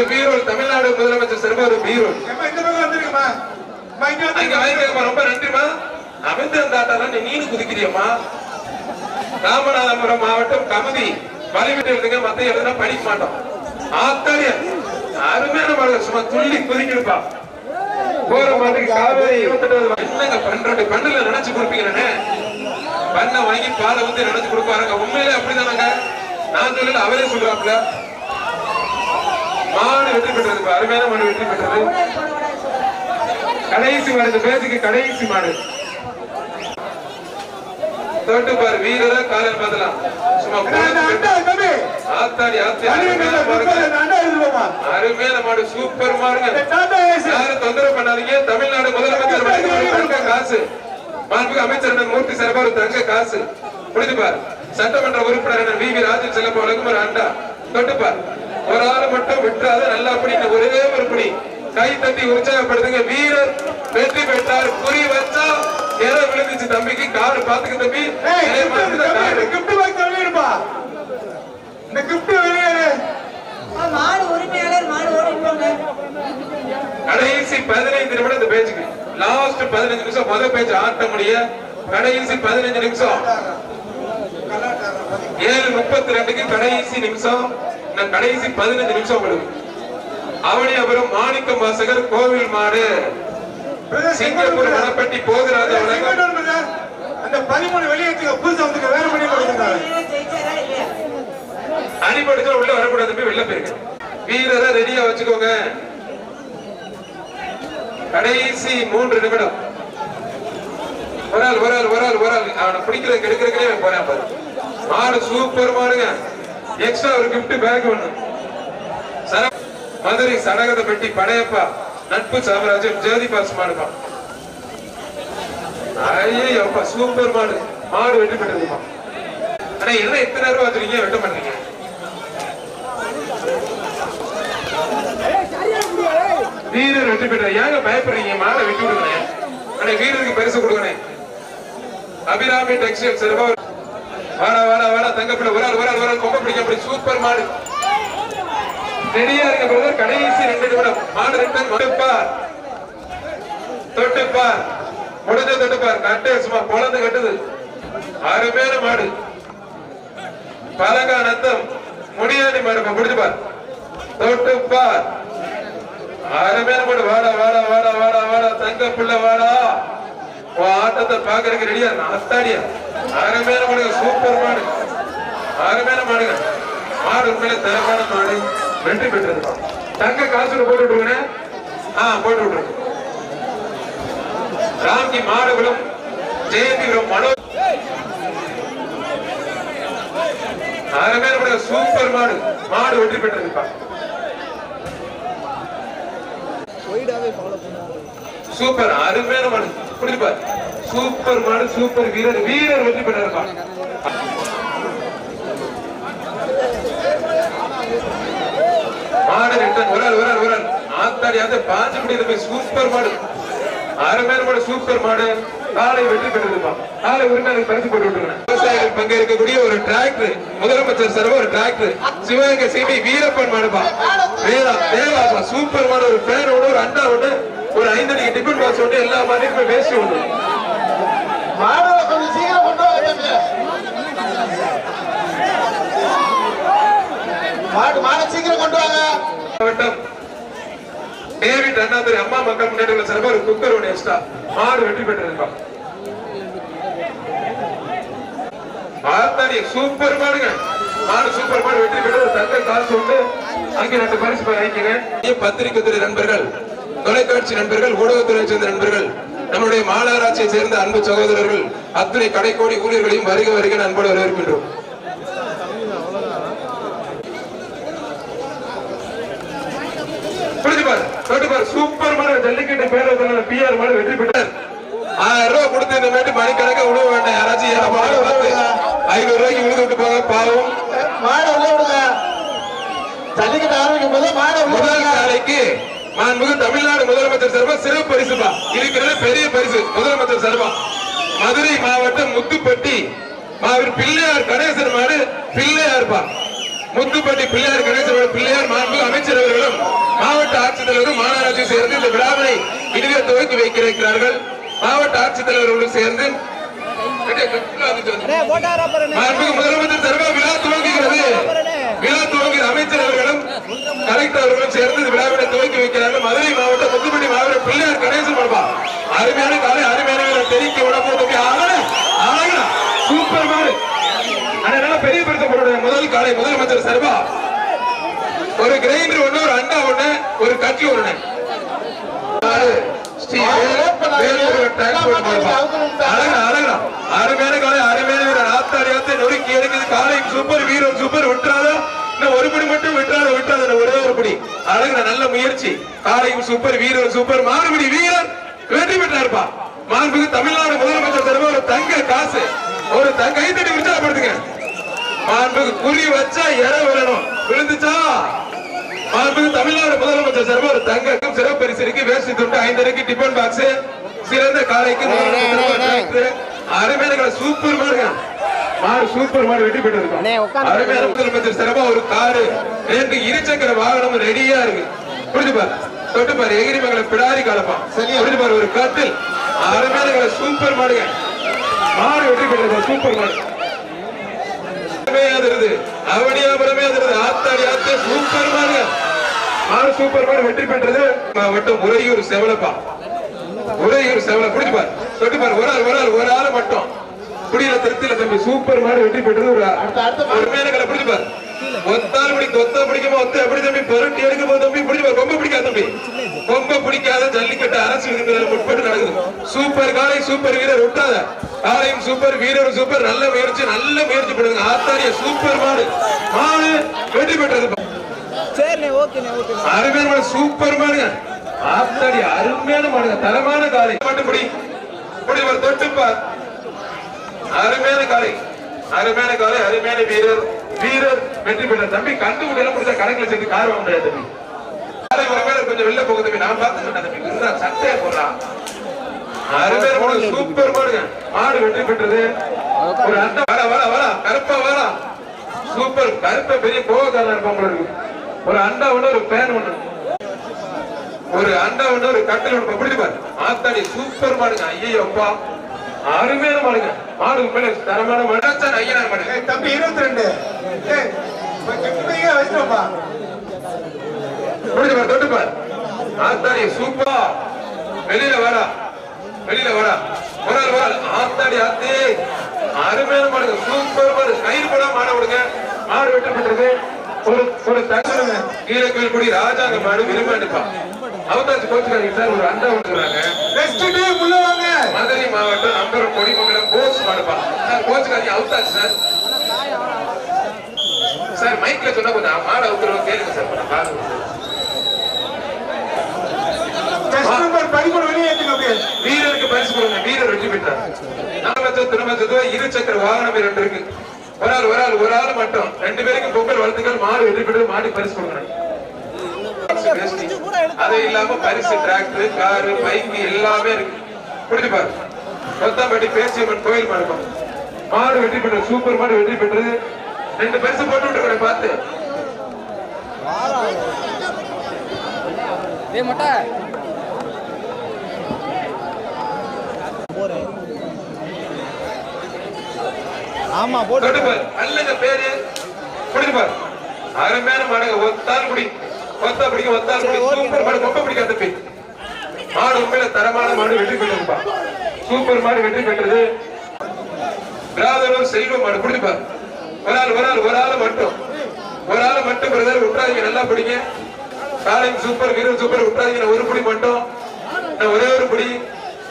ஒரு பீரோல் தமிழ்நாடு முதலமைச்சர் சிறப்பு ஒரு பீரோல் ரொம்ப நன்றிமா தாட்டாலாம் நீ நீனு குதிக்கிறியம்மா. ராமநாதபுரம் மாவட்டம் கமுதி. வலிவிட்டு எழுதுங்க மத்த எழுதுனா படிக்க மாட்டோம். ஆத்தாடிய அருமையான மாடல் சும்மா துள்ளி குதிக்கிடுப்பா. போற மாட்டுக்கு காவேரி இருபத்தெட்டாவது என்னங்க பன்னெண்டு பண்ணுல நினைச்சு கொடுப்பீங்கண்ணே பண்ண வாங்கி பாலை ஊத்தி நினைச்சு கொடுப்பாருங்க. உண்மையிலே அப்படிதானங்க? நான் சொல்லல அவரே சொல்றாப்ல மாடு வெற்றி பெற்றது அருமையான மாடு வெற்றி பெற்றது. கடைசி மாடு இந்த பேச்சுக்கு கடைசி மாடு. தோட்டு பாரு வீரரா சும்மா. ஆத்தாடி அருமையான எடுத்துருவோம்மா. அருமையான மாடு சூப்பர் மாடுங்க. யாரும் தொந்தரவு பண்ணாதீங்க. தமிழ்நாடு முதலமைச்சர் காசு. மாண்புமிகு அமைச்சர் மூர்த்தி சார்பா ஒரு தங்க காசு. புரிஞ்சு பார். சட்டமன்ற உறுப்பினர் வி வி ராஜன் செல்லப்ப வழங்கும் ஒரு அண்டா தொட்டு பார் ஒரு ஆள் மட்டும் விட்டுறாத நல்லா பிடிக்க ஒரே ஒரு பிடி. கை தட்டி உற்சாகப்படுத்துங்க. வீரர் வெற்றி பெற்றார். குறி வச்சா ஏற விழுந்துச்சு தம்பிக்கு. கார் பாத்துக்க தம்பி. gift box வெளியிடுப்பா. இந்த gift வெளியேறு. மாடு உரிமையாளர் மாடு ஓடிப்பாங்க. கடைசி பதினைந்து நிமிடம் இந்த பேச்சுக்கு. லாஸ்ட் பதினஞ்சு நிமிஷம். முதல் பேச்சு ஆட்ட முடிய கடைசி பதினஞ்சு நிமிஷம். ஏழு முப்பத்தி ரெண்டுக்கு கடைசி நிமிஷம் நான் கடைசி பதினஞ்சு நிமிஷம் உங்களுக்கு அவனியபுரம் மாணிக்கம் வாசகர் கோவில் மாடு. சிங்கப்பூர் வனப்பட்டி போகராஜ. அந்த பதிமூணு வெளியேற்றுங்க புதுசா வந்துக்க வேற பண்ணி அடிபடிச்சா உள்ள வரக்கூடாது வெளில போயிருங்க. வீரரை ரெடியா வச்சுக்கோங்க. கடைசி மூன்று நிமிடம். ஒரு ஆள் ஒரு ஆள் ஒரு ஆள் ஒரு ஆள். அவனை பிடிக்கிறது கெடுக்கிறதுக்கே அவன் போறான் பாரு. மாடு சூப்பர் மாடுங்க எக்ஸ்ட்ரா ஒரு கிஃப்ட் பேக் ஒண்ணு. மதுரை சடகத பெட்டி படையப்பா நட்பு சாமராஜன் ஜோதி பாஸ் மாடுப்பா. ஐயப்பா சூப்பர் மாடு. மாடு வெட்டி பெற்றதுப்பா ஆனா என்ன எத்தனை ரூபா வச்சிருக்கீங்க வெட்ட மாட்டீங்க. வீரர் வெற்றி பெற்ற ஏங்க பயப்படுறீங்க? மாடை விட்டு விடுங்க ஆனா வீரருக்கு பரிசு கொடுக்கணும் அபிராமி டெக்ஸ்டைல் சிறப்பா வாடா வாடா வாடா தங்கப்பிள்ளை ஒரு ஆள் ஒரு ஆள் ஒரு ஆள் கொம்ப பிடிக்க அப்படி சூப்பர் மாடு. ரெடியா இருக்க பிரதர் கடைசி ரெண்டு நிமிடம். மாடு ரெண்டு தொட்டுப்பார். தொட்டுப்பார். முடிஞ்ச தொட்டுப்பார். கட்டு சும்மா குழந்தை கட்டுது. அருமையான மாடு. பலகா நத்தம். முடியாடி மாடு முடிஞ்சு பார் தொட்டுப்பார். அருமையான மாடு. வாடா வாடா வாடா வாடா வாடா தங்க பிள்ளை வாடா. ஆட்டத்தை பாக்குறதுக்கு ரெடியா அத்தாடியா அருமையான மாடுங்க சூப்பர் மாடு அருமையான மாடுங்க மாடு உண்மையில தரமான மாடு வெற்றி பெற்றது தங்க காசுல போட்டு விட்டுருங்க ஆ போட்டு விட்டுருங்க ராம்ஜி மாடுகளும் ஜெயந்திபுரம் மனோ அருமையான மாடு சூப்பர் மாடு மாடு வெற்றி பெற்றதுப்பா சூப்பர். அருமையான மாடு. புரியுதுப்பா சூப்பர் மாடு சூப்பர் வீரர். வீரர் வெற்றி பெற்றிருப்பா மாடு ரிட்டன் ஒரு ஆள் ஒரு ஆத்தாடி அந்த பாஞ்சு முடியுது சூப்பர் மாடு. அருமையான மாடு சூப்பர் மாடு. காலை வெற்றி பெற்றதுப்பா காலை உரிமையாளர் பரிசு போட்டு விட்டுருங்க. விவசாயிகள் பங்கேற்கக்கூடிய ஒரு டிராக்டர். முதலமைச்சர் சர்வ ஒரு டிராக்டர். சிவகங்கை சிபி வீரப்பன் மாடுப்பா. வேலா வேலாப்பா. சூப்பர் மாடு. ஒரு ஃபேனோட ஒரு அண்டா ஒரு ஐந்தடிக்கு டிஃபன் பாக்ஸ் ஒண்ணு எல்லா மாதிரியுமே வேஸ்ட் ஒண்ணு மாடலை கொஞ்சம் சீக்கிரம் கொண்டு வாங்க தம்பி. மாடு மாடை சீக்கிரம் கொண்டு வாங்க. மாவட்டம் டேவிட் அண்ணாதுரை அம்மா மக்கள் முன்னேற்ற சிறப்பாக ஒரு குக்கர் ஒன்று எக்ஸ்ட்ரா மாடு வெற்றி பெற்றிருப்பா ஆத்தாடி சூப்பர் மாடுங்க மாடு சூப்பர் மாடு வெற்றி பெற்று தங்க காசு உண்டு. அங்கே ரெண்டு பரிசு போய் வாங்கிக்கங்க பத்திரிகை துறை நண்பர்கள் தொலைக்காட்சி நண்பர்கள் ஊடகத்துறை சேர்ந்த நண்பர்கள் நம்முடைய மாநகராட்சியை சேர்ந்த அன்பு சகோதரர்கள் அத்துணை கடைக்கோடி ஊழியர்களையும் வருக வருக அன்போடு வரவேற்கின்றோம். சூப்பர் ஜல்லிக்கட்டு பேரத்தில் பிஆர் மாடு வெற்றி பெற்றார். ஆயிரம் ரூபாய் கொடுத்து இந்த மாதிரி மணிக்கணக்கா விட வேண்டாம் யாராச்சும் ஐநூறு ரூபாய்க்கு விழுந்து விட்டு போங்க பாவம். மாடை உள்ள விடுங்க. ஜல்லிக்கட்டு ஆரம்பிக்கும் போது மாடை உள்ள முதல் விடுங்க. நாளைக்கு மாண்புமிகு தமிழ்நாடு முதலமைச்சர் சார்பா சிறப்பு பரிசுப்பா இருக்கிறது பெரிய பரிசு. முதலமைச்சர் சார்பா மதுரை மாவட்டம் முத்துப்பட்டி மாவீர் பிள்ளையார் கணேசன் மாடு பிள்ளையார்பா முத்துப்பட்டி பிள்ளையார் கணேசனோட பிள்ளையார் மாண்பு அமைச்சர் அவர்களும் மாவட்ட ஆட்சித்தலைவரும் மாநகராட்சி சேர்ந்து இந்த விழாவினை இனிதே துவக்கி வைக்க இருக்கிறார்கள் மாவட்ட ஆட்சித்தலைவர்களும் சேர்ந்து மாண்புமிகு முதலமைச்சர் தர்ம விழா துவங்குகிறது. விழா துவங்கிற அமைச்சர் அவர்களும் கலெக்டர் அவர்களும் சேர்ந்து விழாவினை துவக்கி வைக்கிறார்கள். மதுரை மாவட்டம் முத்துப்பட்டி மாவட்ட பிள்ளையார் கணேசன் பாபா அருமையான காலை அருமையான வீரர் தெரிவிக்க விட போது சூப்பர் மாடு. அதனால பெரிய பெருத்த முதல் காலை முதலமைச்சர் சர்வா ஒரு கிரைண்டர் ஒண்ணு ஒரு அண்டா ஒண்ணு ஒரு கட்லி ஒண்ணு. அருமையான காலை அருமையான நொறுக்கி எடுக்குது. காலை சூப்பர் வீரர் சூப்பர் விட்டுறாதா இன்னும் ஒரு படி மட்டும் விட்டுறாத இன்னும் ஒரே ஒரு படி. அழகுன நல்ல முயற்சி. காலையும் சூப்பர் வீரர் சூப்பர் மாறுபடி வீரர். வெற்றி பெற்றாருப்பா. மாண்புக்கு தமிழ்நாடு முதலமைச்சர் தலைவர் ஒரு தங்க காசு. ஒரு தங்க கைத்தடி உற்சாகப்படுத்துங்க மாண்புக்கு குறி வச்சா இற விழணும் விழுந்துச்சா? மாண்புக்கு தமிழ்நாடு முதலமைச்சர் சார்பாக ஒரு தங்கக்கும் சிறப்பு பரிசு இருக்கு வேஷ்டி துண்டு ஐந்தரைக்கு டிபன் பாக்ஸ் சிறந்த காலைக்கு அருமையான சூப்பர் மாடுங்க. மாடு சூப்பர் மாடு வெற்றி பெற்றிருக்கோம் அருமையான முதலமைச்சர் சிறப்பா ஒரு காரு ரெண்டு இருசக்கர வாகனம் ரெடியா இருக்கு. புரிஞ்சு பாரு. தொட்டு பாரு எகிரி மகளை பிடாரி காலப்பான் புரிஞ்சு பாரு ஒரு கட்டில். அருமையான சூப்பர் மாடுங்க. மாடு வெற்றி பெற்றிருக்கோம் சூப்பர் மாடு. அவனியாபுரமே ஆத்தாடி ஆத்தே சூப்பர் மாடு மாடு சூப்பர் மாடு வெற்றி பெற்றது மாவட்டம் உறையூர் செவலப்பா. உறையூர் செவல புடிச்சு பாரு. தொட்டு பாரு ஒரு ஆள் ஒரு ஆள் ஒரு ஆள் மட்டும். குடியில திருத்தில தம்பி சூப்பர் மாடு வெற்றி பெற்றது ஒரு மேலங்களை புடிச்சு பாரு. ஒத்தால் பிடி கொத்த பிடிக்குமா ஒத்த எப்படி தம்பி? புரட்டி எடுக்க போது தம்பி பிடிச்சு பாரு. ரொம்ப பிடிக்காத தம்பி. ரொம்ப பிடிக்காத ஜல்லிக்கட்டு அரசு விதிமுறைகள் உட்பட்டு நடக்குது. சூப்பர் காலை சூப்பர் வீரர் விட்டாத காலையும் சூப்பர் வீரரும் சூப்பர் நல்ல முயற்சி நல்ல முயற்சி பண்ணுங்க. ஆத்தாரிய சூப்பர் மாடு. மாடு வெற்றி பெற்றது. அருமையான சூப்பர் மாடுங்க. ஆத்தாடி அருமையான மாடுங்க. தரமான காலை மட்டும் பிடி. முடிவர் தொட்டுப்பார். அருமையான காலை அருமையான காலை அருமையான வீரர் வீரர் வெற்றி பெற்ற தம்பி. கண்டு விடலாம் முடிச்சா கணக்கில் சேர்த்து கார் வாங்க முடியாது தம்பி. காலை ஒரு மேல கொஞ்சம் வெளில போக தம்பி. நான் பார்த்து தம்பி. இருந்தா சட்டையை போடலாம். அருமையான மாடு சூப்பர் மாடுங்க. மாடு வெற்றி பெற்றது. ஒரு அண்டை வர வர வர கருப்பா வர சூப்பர். கருப்பை பெரிய கோவக்காரன் இருப்பான் இருக்கும் ஒரு அண்டா ஒண்ணு ஒரு பேன் ஒண்ணு ஒரு அண்டா ஒண்ணு ஒரு கட்டில் ஒண்ணு பிடிச்சு பாரு. ஆத்தாடி சூப்பர் மாடுங்க ஐயோ அப்பா. அருமையான மாடுங்க. மாடு உண்மையில தரமான மாடு. ஐயனார் மாடு. தம்பி இருபத்தி ரெண்டு வச்சிருப்பா. பிடிச்சு பாரு தொட்டு பாரு. ஆத்தாடி சூப்பரா வெளியில வரா வெளியில வரா ஒரு ஆள் ஆத்தாடி ஆத்தி. அருமையான மாடுங்க. சூப்பர் மாடு. கயிறு போட மாட விடுங்க. மாடு வெட்டி பெற்றது ஒரு ஒரு தகவலுங்க கீழக்கல் குடி ராஜாங்க மாடு விரும்பாண்டுப்பா. அவதாச்சு கோச்சுக்காரங்க சார் ஒரு அண்டா விட்டுறாங்க நெக்ஸ்ட் டே உள்ள வாங்க. மதுரை மாவட்டம் நம்பர் கொடிமங்கலம் போஸ் மாடுப்பா சார் கோச்சுக்காரங்க அவுத்தாச்சு சார். சார் மைக்ல சொன்னா கொஞ்சம் மாடு அவுத்துறவங்க கேளுங்க சார் பாருங்க. வீரருக்கு பரிசு கொடுங்க வீரர் வெற்றி பெற்றார். திருமச்சத்துவ இரு சக்கர வாகனம் ரெண்டு இருக்கு. ஒரு ஆள் ஒரு ஆள் ஒரு ஆள் மட்டும். ரெண்டு பேருக்கு பொங்கல் வாழ்த்துக்கள் மாடு வெற்றி பெற்று மாடி பரிசு கொடுக்கணும் அது இல்லாம பரிசு டிராக்டர் காரு பைக் எல்லாமே இருக்கு. புரிஞ்சு பாரு. கொத்தாம்பட்டி பேச்சியம்மன் கோயில் மாடுப்போம் மாடு வெற்றி பெற்றது சூப்பர் மாடு வெற்றி பெற்றது. ரெண்டு பரிசு போட்டு விட்டுருக்கேன் பார்த்து. ஆமா போட்டு அல்லங்க பேரு. புடிச்சு பாரு. அருமையான மாடுங்க. ஒத்தால் குடி ஒத்தா பிடிக்க ஒத்தால் குடி சூப்பர் மாடு ரொம்ப பிடிக்காத தம்பி மாடு உண்மையில தரமான மாடு வெற்றி பெற்றதுப்பா சூப்பர் மாடு வெற்றி பெற்றது. பிராதரும் செல்வ மாடு பிடிச்சு பாரு. ஒரு ஆள் ஒரு ஆள் ஒரு ஆள் மட்டும். ஒரு ஆள் மட்டும் பிரதர் விட்டுறாதீங்க நல்லா பிடிங்க. காலையும் சூப்பர் வீரர் சூப்பர் விட்டுறாதீங்க. ஒரு புடி மட்டும். நான் ஒரே ஒரு புடி.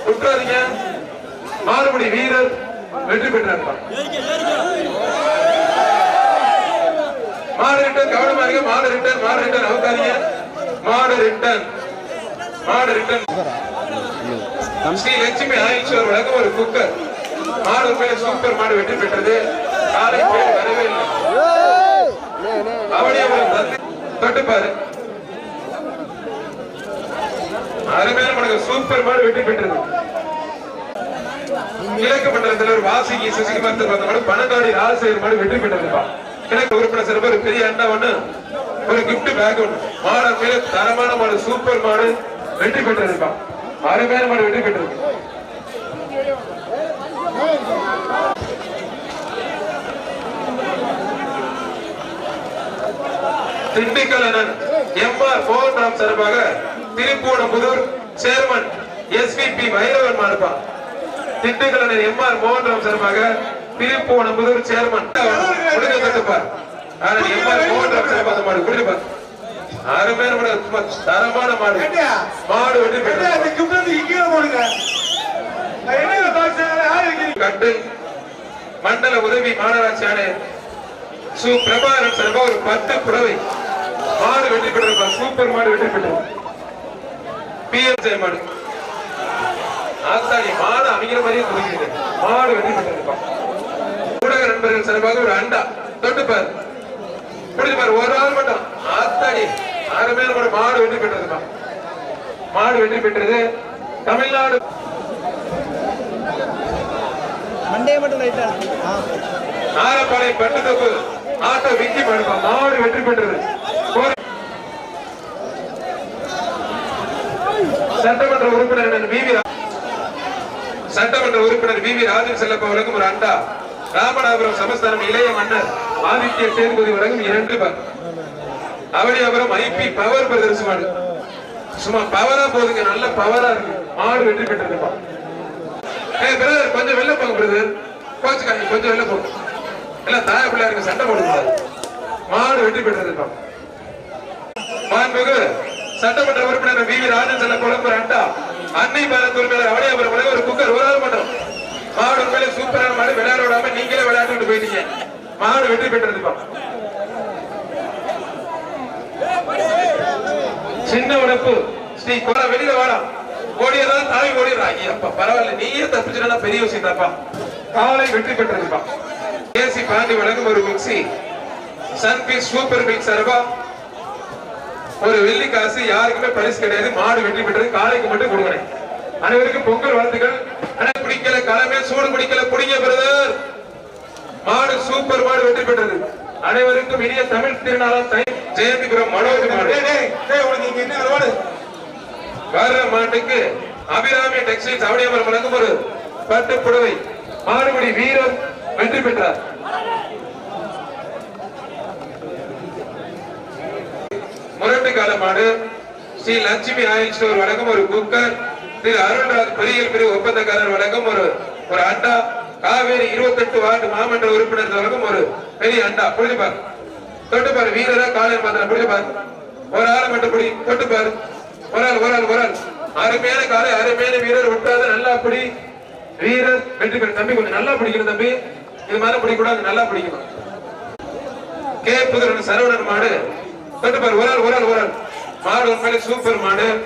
விட்டுறாதீங்க. மாறுபடி வீரர் வெற்றி பெற்றாருப்பா மாடு ரிட்டர்ன் கவனமா இருங்க. மாடு ரிட்டர்ன் மாடு ரிட்டர்ன் அவுக்காதீங்க மாடு ரிட்டர்ன் மாடு ரிட்டர்ன் ஸ்ரீ லட்சுமி ஆயில்ஸ்வர் வழங்கும் ஒரு குக்கர். மாடு பேர் சூப்பர் மாடு வெற்றி பெற்றது. காலை பேர் வரவே இல்லை. அவனே தொட்டு பாரு. அருமையான மாடு சூப்பர் மாடு வெற்றி பெற்றது. கிழக்கு மண்டலத்தில் ஒரு வாசிக்கு சசிகுமார் திருப்பதி மாடு பணக்காடி ராஜசேகர் மாடு வெற்றி பெற்றதுப்பா. எனக்கு உறுப்பினர் சிறப்பு ஒரு பெரிய அண்டா ஒண்ணு ஒரு கிஃப்ட் பேக் ஒண்ணு. மாடு மேல தரமான மாடு சூப்பர் மாடு வெற்றி பெற்றிருப்பான் அருமையான மாடு வெற்றி பெற்றிருக்கு. திண்டுக்கல் அண்ணன் எம்ஆர் மோகன்ராம் சார்பாக திருப்பூணம்புதூர் சேர்மன் எஸ்விபி வைரவன் மாறுப்பா திண்டுக்கல் அண்ணன் எம்ஆர் மோகன்ராம் சார்பாக திருப்பூணம்புதூர் சேர்மன். கொடுக்க தட்டுப்பார் ஆனா எம்ஆர் மோகன்ராம் சார்பாக அந்த மாடு அருமையான மாடு சும்மா தரமான மாடு? மாடு இருக்கீங்க? கட்டு. மண்டல உதவி மாநகராட்சி ஆணையர் சு. பிரபாகரன் சார்பா ஒரு பத்து புடவை. மாடு வெற்றி பெற்றிருப்பார் சூப்பர் மாடு வெற்றி பெற்றது பிஎம் ஜெய மாடு. ஆத்தாடி மாடு அமைக்கிற மாதிரியே துணிக்கிறது மாடு வெற்றி பெற்றிருப்பான் ஊடக நண்பர்கள் சார்பாக ஒரு அண்டா தொட்டுப்பார் பிடிச்சுப்பார் ஒரு ஆள் மட்டும். ஆத்தாடி ஆறு பேர் கூட மாடு வெற்றி பெற்றதுப்பா. மாடு வெற்றி பெற்றது தமிழ்நாடு. மண்டே மட்டும் லைட்டா ஆ நாரப்பாளையம் பட்டுத்தப்பு ஆட்டோ விக்கி படுப்பா மாடு வெற்றி பெற்றது. சட்டமன்ற உறுப்பினர் விவி சட்டமன்ற உறுப்பினர் விவி ராஜன் செல்லப்பா ஒரு அண்டா. ராமநாதபுரம் சமஸ்தானம் இளைய மன்னர் ஆதித்ய சேதுபதி வழங்கும் இரண்டு பார் அவனியாபுரம் ஐபி பவர் பிரதர்ஸ் மாடு. சும்மா பவரா போகுதுங்க நல்ல பவரா இருக்கு. மாடு வெற்றி பெற்றிருப்பா ஏ பிரதர் கொஞ்சம் வெளில போங்க பிரதர் கோச்சுக்காங்க கொஞ்சம் வெளில போங்க. எல்லாம் தாய பிள்ளையாருக்கு சண்டை போடுங்க. மாடு வெற்றி பெற்றிருப்பா மாண்புகு சட்டமன்ற உறுப்பினர் வி வி ராஜன் செல்ல குழம்பு அண்டா. அன்னை பாரத் உரிமையாளர் அவனியாபுரம் ஒரு குக்கர் ஒரு ஆள் மட்டும். மாவட்ட உண்மையிலே சூப்பரான மாடு விளையாட விடாம நீங்களே விளையாட்டு போயிட்டீங்க. மாவட்ட வெற்றி பெற்றிருப்பா சின்ன உடப்பு. ஸ்ரீ கோலா வெளியில வாடா. ஓடியதான் தாய் ஓடிடுறா. ஐயப்பா பரவாயில்ல. நீயே தப்பிச்சுனா பெரிய விஷயம் தாப்பா காலை வெற்றி பெற்றிருப்பா ஏசி பாண்டி வழங்கும் ஒரு மிக்சி சன்பீஸ் சூப்பர் மிக்ஸ் சரபா ஒரு வெள்ளி காசு யாருக்குமே பரிசு கிடையாது. மாடு வெற்றி பெற்றது. காலைக்கு மட்டும் கொடுக்கணும் அனைவருக்கும் பொங்கல் வாழ்த்துக்கள். ஆனா பிடிக்கல. சூடு பிடிக்கல குடிங்க பிரதர். மாடு சூப்பர் மாடு வெற்றி பெற்றது. அனைவருக்கும் இனிய தமிழ் திருநாளாம் ஜெயந்திபுரம் மனோஜ் மாடு. என்ன அறுவாடு? வர்ற மாட்டுக்கு அபிராமி டெக்ஸ்டைல்ஸ் அவனியமர் வழங்கும் ஒரு பட்டு புடவை. மாறுபடி வீரர் வெற்றி பெற்றார். முரட்டு கால மாடு ஸ்ரீ லட்சுமி ஆயில் ஸ்டோர் வழங்கும் ஒரு குக்கர். திரு அருள்ராஜ் பொறியியல் பிரிவு ஒப்பந்தக்காரர் வழங்கும் ஒரு ஒரு அண்டா காவேரி இருபத்தெட்டு வார்டு மாமன்ற உறுப்பினர் வரைக்கும் ஒரு பெரிய அண்டா. தொட்டு பாரு வீரரா காலையில் மாத்திரம் புரிஞ்சுப்பார் ஒரு ஆள் மட்டும் புடி தொட்டுப்பாரு ஒரு ஆள் ஒரு ஆள் ஒரு ஆள். அருமையான காலை அருமையான வீரர் விட்டாத நல்லா பிடி. வீரர் வெற்றி பெற தம்பி கொஞ்சம் நல்லா பிடிக்கணும் தம்பி. இது மாதிரி பிடிக்கூடாது நல்லா பிடிக்கணும். கே. புதுரன் சரவணன் மாடு. தொட்டுப்பாரு ஒரு ஆள் ஒரு ஆள் ஒரு ஆள். மாடு உண்மையிலே சூப்பர் மாடு.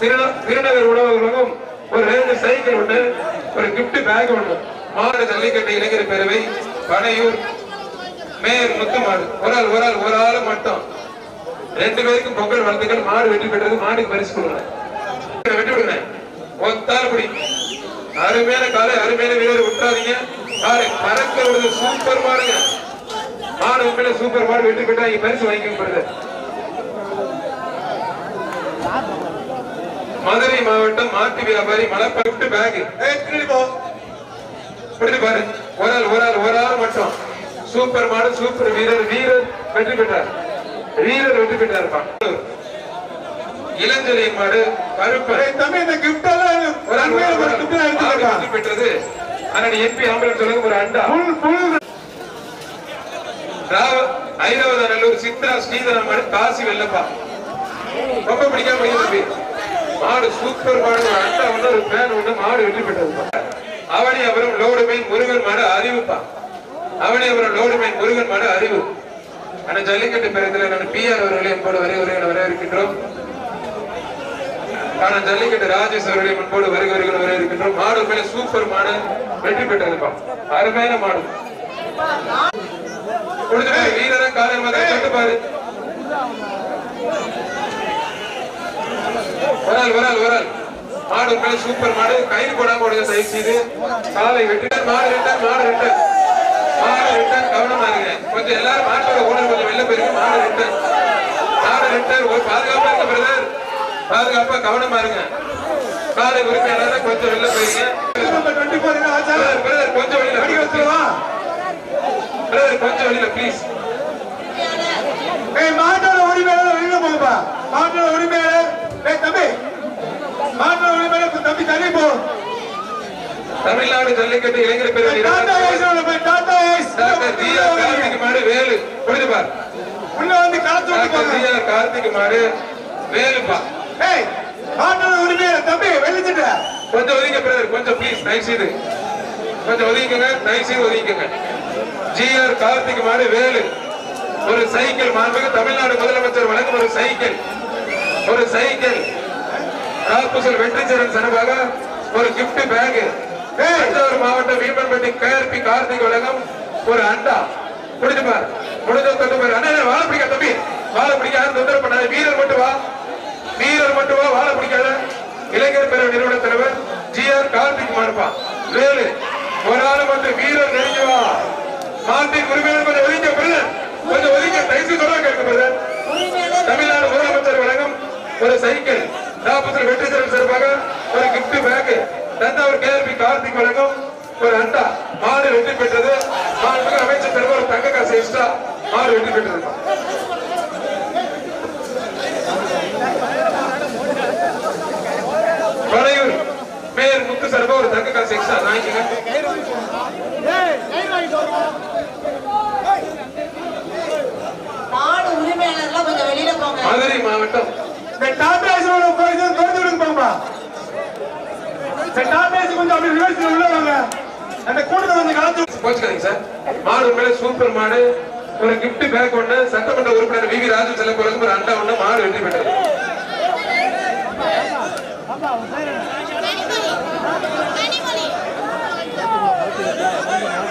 திருந- திருநகர் உணவகம் ஒரு ரெண்டு சைக்கிள் ஒண்ணு ஒரு கிஃப்ட் பேக் ஒண்ணு மாடு ஜல்லிக்கட்டு இளைஞர் பேரவை பனையூர் மேயர் முத்து மாடு. ஒரு ஆள் ஒரு ஆள் ஒரு ஆள் மட்டும். ரெண்டு பேருக்கும் பொங்கல் வாழ்த்துக்கள். மாடு வெற்றி பெற்றது மாடுக்கு பரிசு கொடுங்க. வெட்டி விடுங்க ஒத்தால் குடி அருமையான காலை அருமையான வீரர் விட்டுறாதீங்க காலை பறக்க விடுது சூப்பர் மாடுங்க. மாடு உண்மையில சூப்பர் மாடு வெற்றி விட்டா இங்க பரிசு வாங்கிக்கப்படுது. மதுரை மாவட்டம் மாட்டு வியாபாரி மலப்பட்டு பேக் பாரு. ஒரு ஆள் ஒரு ஆள் ஒரு ஆள் மட்டும். சூப்பர் மாடு சூப்பர் வீரர் வீரர் வெற்றி பெற்றார். வீரர் வெற்றி பெற்றார் இளஞ்சலியின் மாடு கருப்பர் ஏய், தம்பி, இந்த gift எல்லாம் ஒரு. வெற்றி பெற்றது. ஆனால் எம்பி ஆம்புலன்ஸ் சொல்லுங்க ஒரு அண்டா. Full, full. ராவ- ஐராவத நல்லூர் சித்ரா ஸ்ரீதரன் மாடு காசி வெள்ளப்பா. ரொம்ப பிடிக்காம தம்பி. மாடு சூப்பர் மாடு ஒரு வந்து ஒரு பேன் ஒண்ணு மாடு வெற்றி பெற்றது அவனி அவரும் லோடு மீன் முருகன் மாடு அறிவுப்பா அவனி அவரும் லோடு மீன் முருகன் மாடு அறிவு. ஆனா ஜல்லிக்கட்டு பேரத்தில் நான் பிஆர் அவர்களை என்போடு வரை வருகிற வரவேற்கின்றோம். ஆனா ஜல்லிக்கட்டு ராஜேஷ் அவர்களை முன்போடு வருக வருகிற வரவேற்கின்றோம். மாடு மேல சூப்பர் மாடு வெற்றி பெற்றதுப்பா அருமையான மாடு. கொடுத்து வீரரை காலையில் மாதிரி தொட்டு பாரு. ஆள் ஒரு ஆள் மாடு உண்மையிலே சூப்பர் மாடு. கயிறு போடாம ஓடுங்க தயவு செய்து. காலை வெட்டிட்டார் மாடு ரெட்டார் மாடு ரெட்டார் மாடு ரிட்டர்ன் கவனமா இருங்க. கொஞ்சம் எல்லாரும் மாட்டோட ஓனர் கொஞ்சம் வெளில போயிருங்க. மாடு ரிட்டர்ன் மாடு ரிட்டர்ன் ஒரு பாதுகாப்பா இருக்க பிரதர் பாதுகாப்பா கவனமா இருங்க. காலை உரிமையாளர் கொஞ்சம் வெளில போயிருங்க. பிரதர் கொஞ்சம் வெளியில பிரதர் கொஞ்சம் வெளியில ப்ளீஸ் மாட்டோட உரிமையாளர் வெளியில போங்கப்பா. மாட்டோட உரிமையாளர் ஏய் தம்பி மாட்டோட உரிமையாளர் தம்பி தமிழ்நாடு ஜல்லிக்கட்டு இளைஞர் பேரவை டாடா டாக்டர் ஆர் கார்த்திக் மாடு வேலு. புரியுது பார்? உள்ள வந்து விட்டு டாக்டர் போங்க. ஆர் கார்த்திக் மாடு வேலுப்பா ஏய் மாட்டோட உரிமையாளர் தம்பி வெளிச்சிட்ட கொஞ்சம் ஒதுங்க பிரதர் கொஞ்சம் ப்ளீஸ் தயவு செய்து கொஞ்சம் ஒதுங்கிக்கங்க தயவு செய்து ஒதுங்கிக்கங்க. ஜி ஆர் கார்த்திக் மாடு வேலு. ஒரு சைக்கிள் மாண்புக்கு தமிழ்நாடு முதலமைச்சர் வழங்கும் ஒரு சைக்கிள். ஒரு சைக்கிள். ராப்புசல் வெற்றிச்சரன் சார்பாக ஒரு gift பேக் தஞ்சாவூர் மாவட்டம் வீமன்பட்டி கேஆர்பி கார்த்திக் வழங்கும் ஒரு அண்டா. முடிஞ்சு பார். முடிஞ்ச தொட்டு பாரு. அண்ணா வாழ பிடிக்க தம்பி. வாழ பிடிக்க யாரும் தொந்தரவு பண்ணாத. வீரர் மட்டும் வா. வீரர் மட்டும் வா. வாழ பிடிக்காத. இளைஞர் பேரவை நிறுவன தலைவர் ஜி ஆர் கார்த்திக் மாறுப்பா வேலு. ஒரு ஆள் மட்டும் வீரர் நெருங்கி வா மாட்டின் உரிமையாளர் கொஞ்சம் ஒதுங்க பிரதர் கொஞ்சம் ஒதுங்க தயவு சொல்ல கேட்க பிரதர் உரிமையாளர் தமிழ்நாடு முதலமைச்சர் வழங்கும் ஒரு சைக்கிள் நாற்பத்தி வெற்றி திறன் சிறப்பாக ஒரு கிஃப்ட் பேக் தஞ்சாவூர் கேள்வி கார்த்திக் வழங்கும் ஒரு அண்டா மாடு வெற்றி பெற்றது மாண்புமிகு அமைச்சர் தருவ ஒரு தங்க காசு எக்ஸ்ட்ரா மாடு வெற்றி பெற்றது வளையூர் மேயர் முத்து சர்பா ஒரு தங்க காசு எக்ஸ்ட்ரா வாங்கிக்கங்க மாடு உரிமையாளர்லாம் கொஞ்சம் வெளியில போங்க மதுரை மாவட்டம் இந்த டாடா ஏஸ்ல போய் திறந்து விடுங்க போங்கப்பா இந்த டாடா ஏஸ் கொஞ்சம் அப்படி ரிவர்ஸ்ல உள்ள வாங்க அந்த கூட்டத்தை கொஞ்சம் கலந்து கோச்சுக்காதீங்க சார். மாடு உண்மையிலே சூப்பர் மாடு ஒரு gift பேக் ஒண்ணு சட்டமன்ற உறுப்பினர் வி வி ராஜு செல்ல பிறகு ஒரு அண்டா ஒண்ணு மாடு வெற்றி பெற்றது.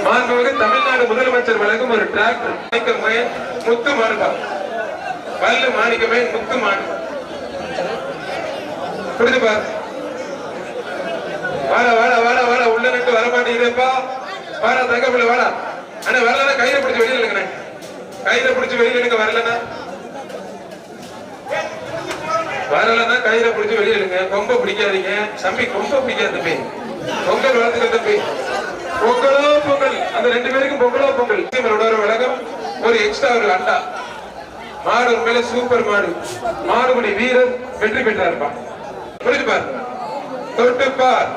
மாண்புமிகு தமிழ்நாடு முதலமைச்சர் வழங்கும் ஒரு டிராக்டர் மாணிக்கமே முத்து மாடுபா வல்லு மாணிக்கமே முத்து மாடு. புரிஞ்சு பாரு வாடா வாடா வாடா வாட உள்ள நின்று வர மாட்டீங்கப்பா வாடா தங்க பிள்ளை வாடா. அண்ணா வரலன்னா கையில பிடிச்சு வெளியில இல்லைங்கண்ணே கையில பிடிச்சு வெளியில எடுக்க வரலன்னா வரலன்னா கையில பிடிச்சு வெளியில எடுங்க கொம்ப பிடிக்காதீங்க. தம்பி கொம்ப பிடிக்காது தம்பி. பொங்கல் வளர்த்துக்க தம்பி. பொங்கலோ பொங்கல். அந்த ரெண்டு பேருக்கும் பொங்கலோ பொங்கல். ஒரு வழக்கம். ஒரு எக்ஸ்ட்ரா ஒரு அண்டா. மாடு உண்மையில சூப்பர் மாடு. மாடுபடி வீரர் வெற்றி பெற்றாருப்பா. புரிஞ்சு பாரு தொட்டு பார்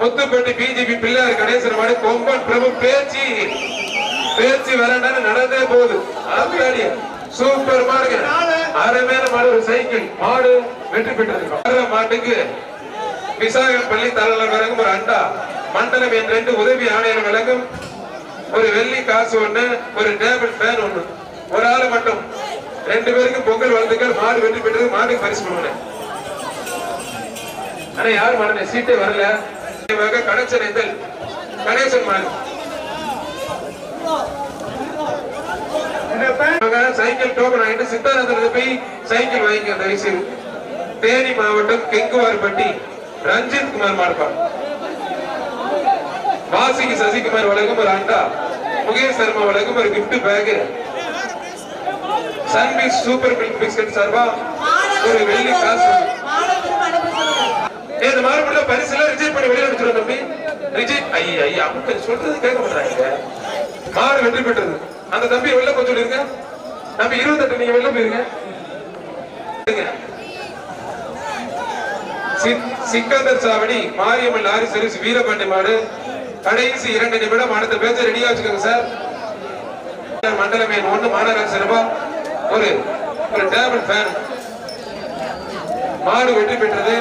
முத்துப்பட்டி பிஜேபி பிள்ளையார் கணேசன் மாடு கொம்பன் பிரபு பேச்சு. பேச்சு வரண்டான்னு நடந்தே போகுது. சூப்பர் மாடுங்க. அருமையான மாடு ஒரு சைக்கிள். மாடு வெற்றி பெற்றது மாட்டுக்கு விசாகப்பள்ளி தலைவர் வழங்கும் ஒரு அண்டா. மண்டலம் என் ரெண்டு உதவி ஆணையர் வழங்கும் ஒரு வெள்ளி காசு ஒண்ணு ஒரு டேபிள் ஃபேன் ஒண்ணு. ஒரு ஆளு மட்டும். ரெண்டு பேருக்கும் பொங்கல் வளர்ந்துக்கள் மாடு வெற்றி பெற்றது மாட்டுக்கு பரிசு பண்ணுவேன் ஆனா யாரும் மாடு சீட்டே வரல. கணேசன் எந்தல் கணேசன் மாடு சைக்கிள் டோக்கன் வாங்கிட்டு சித்தானந்தத்துல போய் சைக்கிள் வாங்கிக்க தயவு செய்து தேனி மாவட்டம் கெங்குவார்பட்டி ரஞ்சித் குமார் மாடுப்பா வாசிக்கு சசிகுமார் வழங்கும் ஒரு அண்டா. முகேஷ் சர்மா வழங்கும் ஒரு gift pack சன்பீஸ் super milk biscuit சர்வா ஒரு வெள்ளி காசு மாடை திரும்ப அனுப்ப சொல்லுங்க ஏ இந்த பரிசு எல்லாம் ரிஜெக்ட் பண்ணி வெளியே அனுப்பிச்சிடும் தம்பி. ரிஜெக்ட் ஐயா ஐயா அவங்க சொல்றது கேட்க மாட்டாங்க மாடு வெற்றி பெற்றது. அந்த தம்பி வெளில கொஞ்சம் சொல்லிருங்க. தம்பி இருபத்தெட்டு நீங்க வெளில போயிருங்க. சிக்கந்தர் சாவடி மாரியம்மன் லாரி சர்வீஸ் வீரபாண்டி மாடு. கடைசி இரண்டு நிமிடம் அடுத்த பேச்ச ரெடியா வச்சுக்கோங்க சார் மண்டலம் எண் ஒண்ணு மாநகராட்சி சிறப்பா. ஒரு ஒரு டேபிள் ஃபேன் மாடு வெற்றி பெற்றது.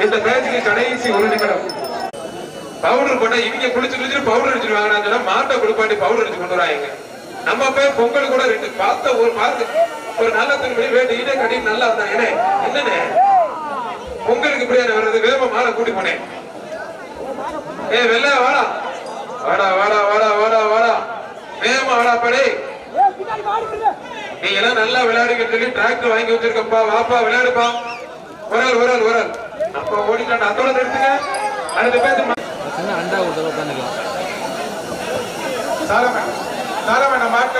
இந்த பேச்சுக்கு கடைசி ஒரு நிமிடம் பவுடர் போட்டா இவங்க குளிச்சு குளிச்சு பவுடர் அடிச்சுட்டு வாங்கினா சொன்னா மாட்டை குளிப்பாட்டி பவுடர் அடிச்சு கொண்டு வராங்க. நம்ம போய் பொங்கல் கூட ரெண்டு பார்த்த ஒரு பார்த்து ஒரு நல்ல துணி வேண்டி ஈடே கட்டி நல்லா வந்தாங்க என்ன? என்னன்னு பொங்கலுக்கு இப்படியான வர்றது? வேம மாலை கூட்டி போனேன். ஏ வெள்ள வாடா. வாடா வாடா வாடா வாடா வாடா. வேகமா வாடா படே நீ எல்லாம் நல்லா விளையாடுங்க சொல்லி டிராக்டர் வாங்கி வச்சிருக்கப்பா. வாப்பா விளையாடுப்பா. ஆள் ஒரு ஆள் அப்பா ஓடிட்டான் அதோட நிறுத்துங்க அடுத்த சின்ன அண்டா ஒரு தடவை உட்காந்துக்கலாம். சாலமன் சாலமன் மாட்ட